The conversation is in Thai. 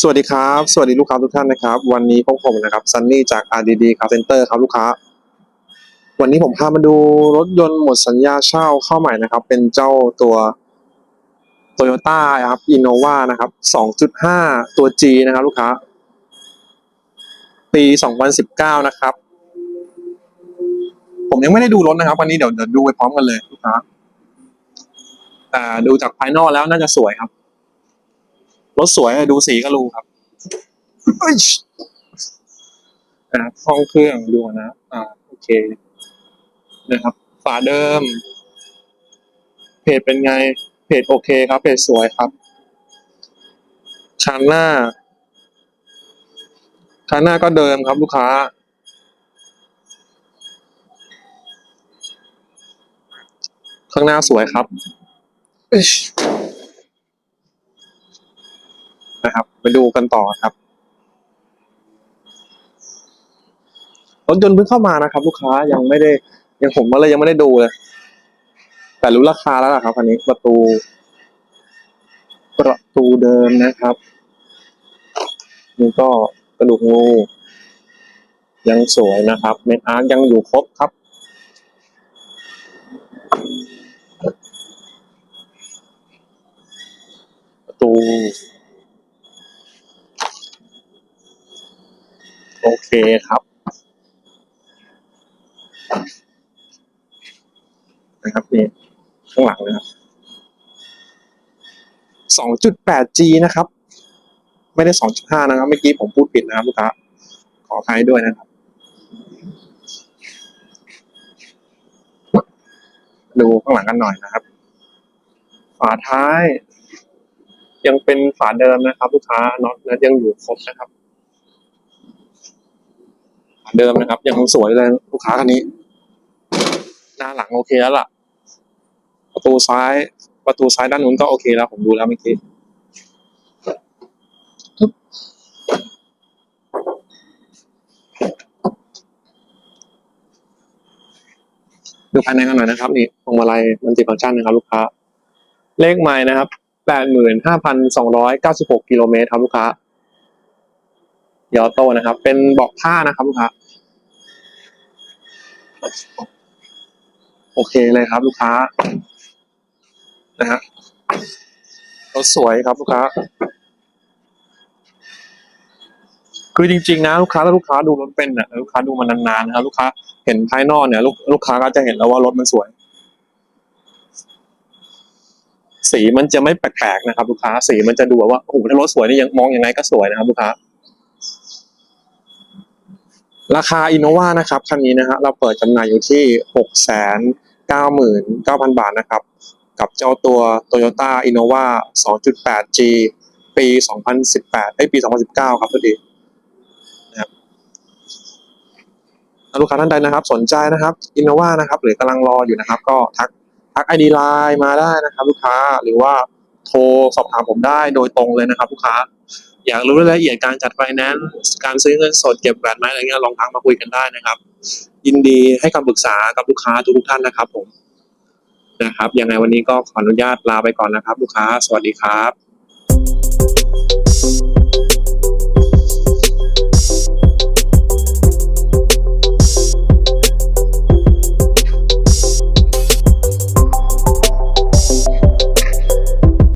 สวัสดีครับ สวัสดีลูกค้าทุกท่านนะครับ วันนี้พบผมนะครับซันนี่จาก RDD Car Center ครับลูกค้า วันนี้ผมพามาดูรถยนต์หมดสัญญาเช่าเข้าใหม่นะครับ เป็นเจ้าตัว Toyota ครับ Innova นะครับ 2.5 ตัว G นะครับลูกค้า ปี 2019 นะครับ ผมยังไม่ได้ดูรถนะครับ วันนี้เดี๋ยวเดี๋ยวดูไปพร้อมกันเลยลูกค้าแต่ดูจากภายนอกแล้วน่าจะสวยครับ รถสวยดูสีก็รู้ครับเอ้ยนะครับห้องเครื่องดูนะ อ่า โอเค นะครับ ฝาเดิม เพจเป็นไง เพจโอเคครับ เพจสวยครับ คันหน้า คันหน้าก็เดิมครับลูกค้า ข้างหน้าสวยครับเอ้ย นะครับ ไปดูกันต่อครับรถยนต์เพิ่งเข้ามานะครับ ลูกค้ายังไม่ได้ ยังผมก็เลยยังไม่ได้ดูเลย แต่รู้ราคาแล้วล่ะครับคันนี้ประตู ประตูเดิมนะครับนี่ก็กระดูกงู ยังสวยนะครับเมทอาร์ยังอยู่ครบครับประตู โอเคครับนะครับนี่ข้างหลังนะครับ 2.8G นะครับ ไม่ได้ 2.5 นะครับ เมื่อกี้ผมพูดผิดนะครับลูกค้าขออภัยด้วยนะครับ ดูข้างหลังกันหน่อยนะครับ ฝาท้าย ยังเป็นฝาเดิมนะครับ ลูกค้าน็อตนั้นยังอยู่ครบนะครับ เดิมนะครับ ยังสวยเลยลูกค้าคันนี้ หน้าหลังโอเคแล้วล่ะ ประตูซ้าย ประตูซ้ายด้านนู้นก็โอเคแล้ว ผมดูแล้วเมื่อกี้ดูภายในกันหน่อยนะครับ นี่พวงมาลัยมันติฟังก์ชันนะครับ ลูกค้า เลขไม้นะครับแปดหมื่นห้าพันสองร้อยเก้าสิบหกกิโลเมตรครับลูกค้า เดี๋ยวโตนะครับ เป็นบอกผ้านะครับลูกค้าโอเคเลยครับ ลูกค้า นะฮะรถสวยครับลูกค้า คือจริงๆนะลูกค้าถ้าลูกค้าดูรถเป็นเนี่ยลูกค้าดูมันนานๆนะครับลูกค้าเห็นภายนอกเนี่ย ลูกลูกค้าก็จะเห็นแล้วว่ารถมันสวย สีมันจะไม่แปลกๆนะครับ ลูกค้าสีมันจะดูแบบว่าโอ้โหถ้ารถสวยนี่ยังมองยังไงก็สวยนะครับ ลูกค้า ราคาอินโนวานะครับคันนี้นะฮะเราเปิดจำหน่ายอยู่ที่หกแสนเก้าหมื่นเก้าพันบาทนะครับ กับเจ้าตัว Toyota Innova 2.8G ปี 2018ไอปี 2019 ครับพอดีนะครับลูกค้าท่านใดนะครับ สนใจนะครับ Innova นะครับ หรือกำลังรออยู่นะครับ ก็ทักทัก ID Line มาได้นะครับ ลูกค้าหรือว่า โทรสอบถามผมได้โดยตรงเลยนะครับลูกค้า อยากรู้รายละเอียดการจัดไฟแนนซ์การซื้อเงินสดเก็บแบตไหมอะไรเงี้ยลองทักมาคุยกันได้นะครับ ยินดีให้คำปรึกษากับลูกค้าทุกท่านนะครับผมนะครับยังไงวันนี้ก็ขออนุญาตลาไปก่อนนะครับ ลูกค้า สวัสดีครับ